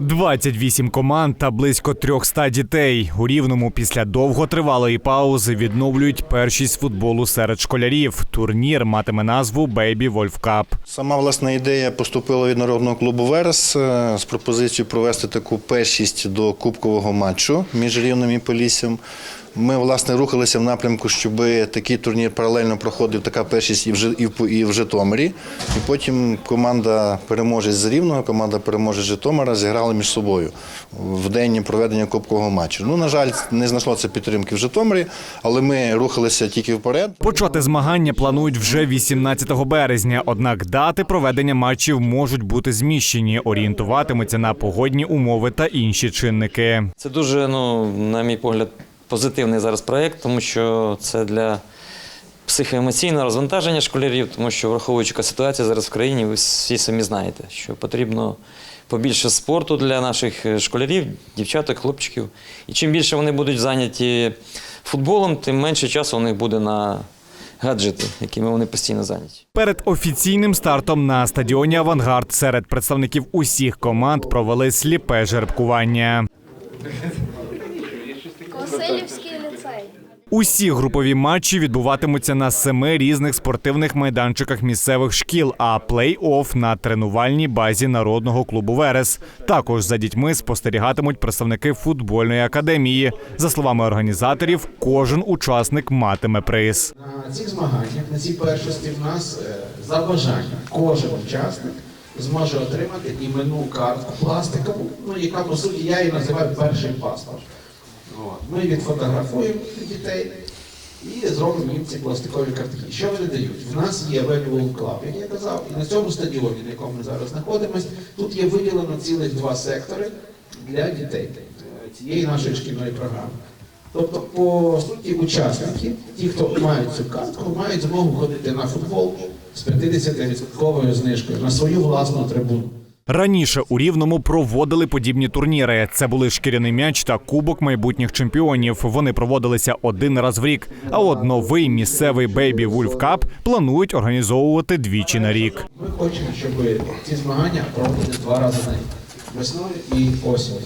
28 команд та близько 300 дітей. У рівному після довготривалої паузи відновлюють першість футболу серед школярів. Турнір матиме назву Бейбі Вольф Кап. Сама власна ідея поступила від народного клубу Верес е, з пропозицією провести таку першість до кубкового матчу між рівним і Поліссям. Ми власне рухалися в напрямку, щоб такий турнір паралельно проходив така першість і в і в По- і в Житомирі. І потім команда переможець з Рівного, команда переможець Житомира зіграли між собою в день проведення кубкового матчу. Ну, на жаль, не знайшло це підтримки в Житомирі, але ми рухалися тільки вперед. Почати змагання планують вже 18 березня. Однак дати проведення матчів можуть бути зміщені, орієнтуватимуться на погодні умови та інші чинники. Це дуже, ну, на мій погляд, позитивний зараз проєкт, тому що це для психоемоційного розвантаження школярів, тому що враховуючи ситуація зараз в країні, ви всі самі знаєте, що потрібно побільше спорту для наших е, школярів, дівчаток, хлопчиків. І чим більше вони будуть зайняті футболом, тим менше часу у них буде на гаджети, якими вони постійно зайняті. Перед офіційним стартом на стадіоні Авангард серед представників усіх команд провели сліпе жеребкування. Усі групові матчі відбуватимуться на семи різних спортивних майданчиках місцевих шкіл, а плей-офф на тренувальній базі народного клубу Верес. Також за дітьми спостерігатимуть представники футбольної академії. За словами організаторів, кожен учасник матиме приз. На цих змаганнях, на цій першості в нас е, за бажанням кожен учасник зможе отримати іменну картку пластикову, ну яка по суті я її називаю перший паспорт. Ми відфотографуємо дітей і зробимо їм ці пластикові картки. Що вони дають? В нас є Valuable Club, як я казав, і на цьому стадіоні, на якому ми зараз знаходимося, тут є виділено цілих два сектори для дітей е, цієї нашої шкільної програми. Тобто, по суті, учасники, ті, хто мають цю картку, мають змогу ходити на футбол з 50% знижкою на свою власну трибуну. Раніше у Рівному проводили подібні турніри. Це були шкіряний м'яч та кубок майбутніх чемпіонів. Вони проводилися один раз в рік. А от новий місцевий Бейбі Вульф Кап планують організовувати двічі на рік. Ми хочемо, щоб ці змагання проводили два рази на рік. Весною і осінь.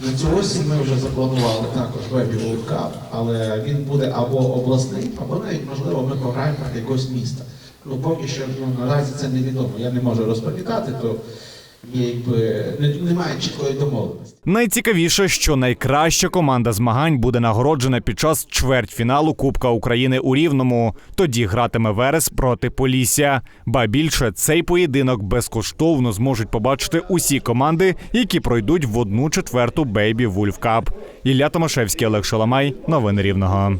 На цю осінь ми вже запланували також Вебі World Cup, але він буде або обласний, або навіть, можливо, ми пограємо проти якогось міста. Ну, поки що ну, наразі це невідомо. Я не можу розповідати, то якби, немає чіткої домовленості. Найцікавіше, що найкраща команда змагань буде нагороджена під час чвертьфіналу Кубка України у Рівному. Тоді гратиме Верес проти Полісся. Ба більше цей поєдинок безкоштовно зможуть побачити усі команди, які пройдуть в одну четверту Бейбі Вульф Кап. Ілля Томашевський, Олег Шаламай. Новини Рівного.